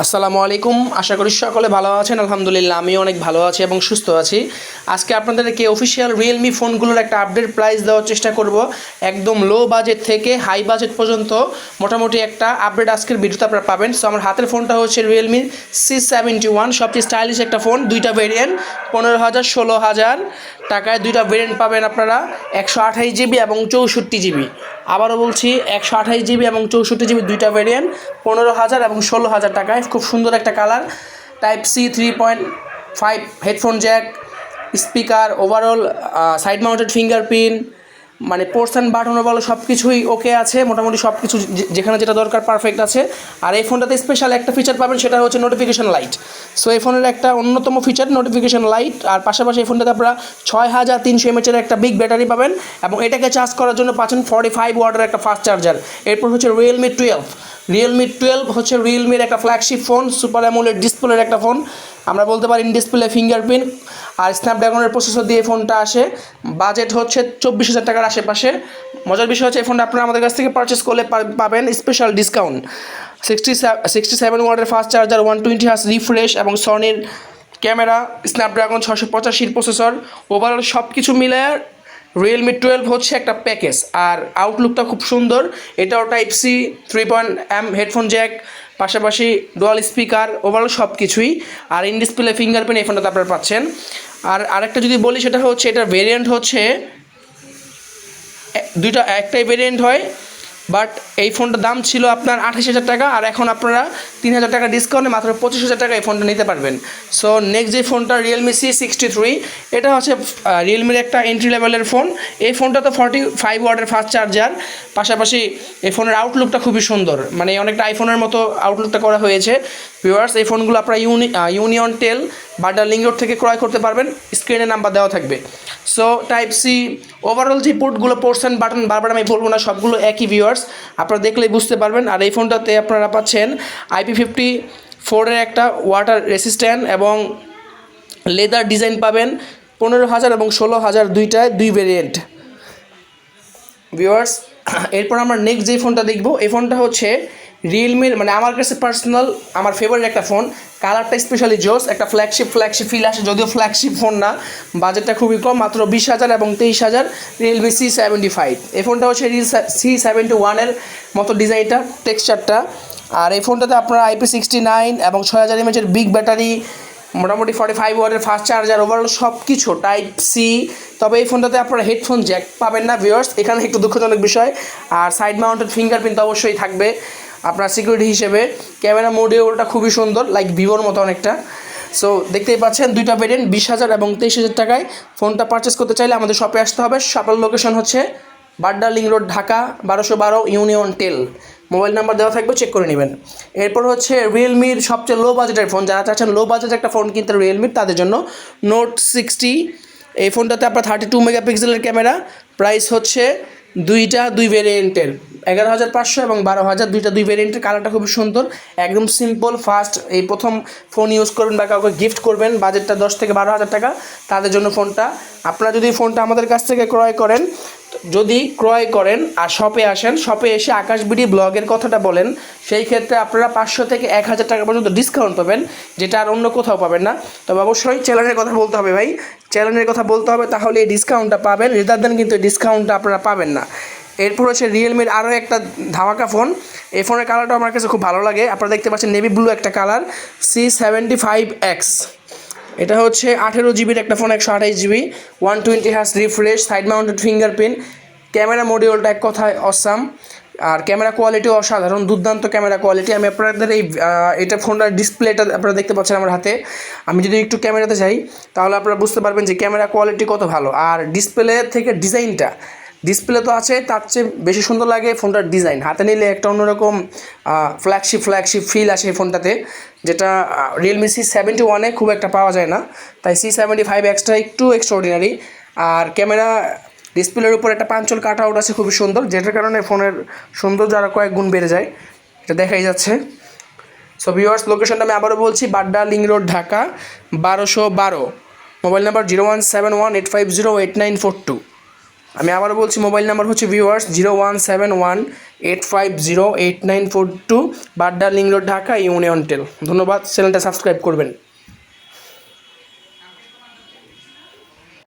আসসালামু আলাইকুম। আশা করি সকলে ভালো আছেন। আলহামদুলিল্লাহ আমি অনেক ভালো আছি এবং সুস্থ আছি। আজকে আপনাদেরকে অফিসিয়াল রিয়েলমি ফোনগুলোর একটা আপডেট প্রাইস দেওয়ার চেষ্টা করব। একদম লো বাজেট থেকে হাই বাজেট পর্যন্ত মোটামুটি একটা আপডেট আজকের ভিডিওতে আপনারা পাবেন। সো আমার হাতের ফোনটা হচ্ছে রিয়েলমি সি সেভেন্টি ওয়ান সবচেয়ে স্টাইলিশ একটা ফোন দুইটা ভেরিয়েন্ট পনেরো হাজার, ষোলো হাজার। টাকায় দুইটা ভেরিয়েন্ট পাবেন আপনারা, একশো আঠাশ জিবি এবং চৌষট্টি জিবি আবারও বলছি, একশো আঠাশ জিবি এবং চৌষট্টি জিবি দুইটা ভেরিয়েন্ট পনেরো হাজার এবং ষোলো হাজার টাকায়। খুব সুন্দর একটা colour type C three point five headphone jack speaker overall side mounted fingerprint মানে পোর্শন বাটনও বলো সব কিছুই ওকে আছে, মোটামুটি সব কিছু যেখানে যেটা দরকার পারফেক্ট আছে। আর এই ফোনটাতে স্পেশাল একটা ফিচার পাবেন, সেটা হচ্ছে নোটিফিকেশান লাইট সো এই ফোনের একটা অন্যতম ফিচার নোটিফিকেশন লাইট আর পাশাপাশি এই ফোনটাতে আপনারা ছয় হাজার তিনশো এমএচের একটা বিগ ব্যাটারি পাবেন, এবং এটাকে চার্জ করার জন্য পাচ্ছেন ফর্টি ফাইভ ওয়াটের একটা ফাস্ট চার্জার এরপর হচ্ছে রিয়েলমি টুয়েলভ রিয়েলমি টুয়েলভ হচ্ছে রিয়েলমির একটা ফ্ল্যাগশিপ ফোন সুপার অ্যামোলেড ডিসপ্লের একটা ফোন আমরা বলতে পারি ডিসপ্লে ফিঙ্গারপ্রিন্ট আর স্ন্যাপড্রাগনের প্রসেসর দিয়ে ফোনটা আসে। বাজেট হচ্ছে চব্বিশ হাজার টাকার আশেপাশে। মজার বিষয় হচ্ছে এই ফোনটা আপনারা আমাদের কাছ থেকে পারচেস করলে পাবেন special discount sixty sixty seven ওয়াটের ফাস্ট চার্জার ওয়ান টোয়েন্টি হাস রিফ্রেশ এবং সনির ক্যামেরা স্ন্যাপড্রাগন ছশো পঁচাশির প্রসেসর ওভারঅল সব কিছু মিলে রিয়েলমি টুয়েলভ হচ্ছে একটা প্যাকেজ আর আউটলুকটা খুব সুন্দর। এটাও type C three point M headphone jack পাশাপাশি ডোয়াল স্পিকার ওভারঅল সব কিছুই আর ইন ডিসপ্লে ফিঙ্গারপ্রিন্ট এই ফোনটাতে আপনারা পাচ্ছেন। আর আরেকটা যদি বলি, সেটা হচ্ছে, এটার ভেরিয়েন্ট হচ্ছে দুইটা, একটাই ভেরিয়েন্ট হয় বাট এই ফোনটার দাম ছিল আপনার আঠাশ হাজার টাকা আর এখন আপনারা তিন হাজার টাকা ডিসকাউন্টে মাত্র পঁচিশ হাজার টাকা এই ফোনটা নিতে পারবেন। সো নেক্সট যে ফোনটা রিয়েলমি সি সিক্সটি থ্রি এটা হচ্ছে রিয়েলমির একটা এন্ট্রি লেভেলের ফোন এই ফোনটা তো ফর্টি ফাইভ ওয়ার্ডের ফাস্ট চার্জার পাশাপাশি এই ফোনের আউটলুকটা খুবই সুন্দর। মানে অনেকটা আইফোনের মতো আউটলুকটা করা হয়েছে। ভিউয়ার্স এই ফোনগুলো আপনারা ইউনি ইউনিয়ন টেল বাডার লিঙ্ক রোড থেকে ক্রয় করতে পারবেন। স্ক্রিনে নাম্বার দেওয়া থাকবে। সো টাইপ সি ওভারঅল যে পোর্টগুলো পোর্টস বাটন বারবার আমি বলব না, সবগুলো একই ভিউয়ার্স আপনারা দেখলেই বুঝতে পারবেন। আর এই ফোনটাতে আপনারা পাচ্ছেন আইপি ফিফটি ফোরের একটা ওয়াটার রেসিস্ট্যান্ট এবং লেদার ডিজাইন পাবেন পনেরো হাজার এবং ষোলো হাজার দুইটায় দুই ভেরিয়েন্ট ভিউয়ার্স এরপর আমরা নেক্সট যে ফোনটা দেখব, এই ফোনটা হচ্ছে রিয়েলমির মানে আমার কাছে পার্সোনাল আমার ফেভারিট একটা ফোন কালারটা স্পেশালি জোস একটা ফ্ল্যাগশিপ ফ্ল্যাগশিপ ফিল আসে, যদিও ফ্ল্যাগশিপ ফোন না। বাজেটটা খুবই কম, মাত্র বিশ হাজার এবং তেইশ হাজার রিয়েলমি সি সেভেন্টি ফাইভ এই ফোনটা হচ্ছে রিয়েল সি সেভেন্টি ওয়ানের মতো ডিজাইনটা টেক্সচারটা আর এই ফোনটাতে আপনারা আইপি সিক্সটি নাইন এবং ছয় হাজার এমএচের বিগ ব্যাটারি মোটামুটি ফর্টি ফাইভ ওয়াটের ফাস্ট চার্জার ওভারঅল সব কিছু টাইপ সি তবে এই ফোনটাতে আপনারা হেডফোন জ্যাক পাবেন না ভিউয়ার্স এখানে একটু দুঃখজনক বিষয়। আর সাইড মাউন্টেড ফিঙ্গারপ্রিন্ট অবশ্যই থাকবে। আপনার সিকিউরিটি হিসেবে। ক্যামেরা মডিউলটা খুবই সুন্দর লাইক ভিভোর মতো অনেকটা। সো দেখতেই পাচ্ছেন, দুইটা ভেরিয়েন্ট বিশ হাজার এবং তেইশ হাজার টাকায় ফোনটা পারচেস করতে চাইলে আমাদের শপে আসতে হবে। শপের লোকেশন হচ্ছে বাড্ডা লিং রোড, ঢাকা, বারোশো বারো, ইউনিয়ন টেল। মোবাইল নাম্বার দেওয়া থাকবে চেক করে নেবেন। এরপর হচ্ছে রিয়েলমির সবচেয়ে লো বাজেটের ফোন যারা চাচ্ছেন লো বাজেটের একটা ফোন কিনতে রিয়েলমির তাদের জন্য নোট সিক্সটি এই ফোনটাতে আপনার থার্টি টু মেগাপিক্সেলের ক্যামেরা প্রাইস হচ্ছে দুইটা দুই ভেরিয়েন্টের এগারো হাজার পাঁচশো এবং বারো হাজার, দুইটা দুই ভেরিয়েন্টের কালারটা খুব সুন্দর। একদম সিম্পল ফাস্ট এই প্রথম ফোন ইউজ করবেন বা কাউকে গিফট করবেন বাজেটটা দশ থেকে বারো হাজার টাকা, তাদের জন্য ফোনটা আপনারা যদি ফোনটা আমাদের কাছ থেকে ক্রয় করেন যদি ক্রয় করেন আর শপে আসেন শপে এসে আকাশবিডি ব্লগের কথাটা বলেন, সেই ক্ষেত্রে আপনারা পাঁচশো থেকে এক হাজার টাকা পর্যন্ত ডিসকাউন্ট পাবেন, যেটা আর অন্য কোথাও পাবেন না। তবে অবশ্যই চ্যানেলের কথা বলতে হবে ভাই। চ্যানেলের কথা বলতে হবে, তাহলে এই ডিসকাউন্টটা পাবেন। রেদার দেন কিন্তু এই ডিসকাউন্টটা আপনারা পাবেন না। এরপর হচ্ছে রিয়েলমির আরও একটা ধামাকা ফোন এই ফোনের কালারটা আমার কাছে খুব ভালো লাগে। আপনারা দেখতে পাচ্ছেন নেভি ব্লু একটা colour C seventy five X এটা হচ্ছে আঠেরো জিবির একটা ফোন একশো আঠাশ GB one twenty has refresh side mounted fingerprint camera মডিউলটা এক কথায় অসাম আর ক্যামেরা কোয়ালিটি অসাধারণ, দুর্দান্ত ক্যামেরা কোয়ালিটি আমি আপনাদের এই এটা ফোনটার ডিসপ্লেটা আপনারা দেখতে পাচ্ছেন আমার হাতে। আমি যদি একটু ক্যামেরাতে যাই, তাহলে আপনারা বুঝতে পারবেন যে ক্যামেরা কোয়ালিটি কত ভালো। আর ডিসপ্লে থেকে ডিজাইনটা ডিসপ্লে তো আছে, তার চেয়ে বেশি সুন্দর লাগে ফোনটার ডিজাইন হাতে নিলে একটা অন্যরকম ফ্ল্যাগশিপ ফ্ল্যাগশিপ ফিল আসে এই ফোনটাতে, যেটা রিয়েলমি সি সেভেন্টি ওয়ানে খুব একটা পাওয়া যায় না। তাই সি সেভেন্টি ফাইভ এক্সট্রা একটু এক্সট্রাঅর্ডিনারি আর ক্যামেরা ডিসপ্লের উপর একটা পাঞ্চল কাট আউট আছে, খুবই সুন্দর, যেটার কারণে ফোনের সৌন্দর্য আরও কয়েক গুণ বেড়ে যায়। এটা দেখাই যাচ্ছে। সো ভিউয়ার্স লোকেশনটা আমি আবারও বলছি, বাড্ডা লিং রোড, ঢাকা, বারোশো বারো। Mobile number zero one seven one eight five zero eight nine four two. আমি আবারও বলছি, মোবাইল নাম্বার হচ্ছে viewers zero one seven one eight five zero eight nine four two Badda link road Dhaka union টেল ধন্যবাদ, চ্যানেলটা subscribe করবেন।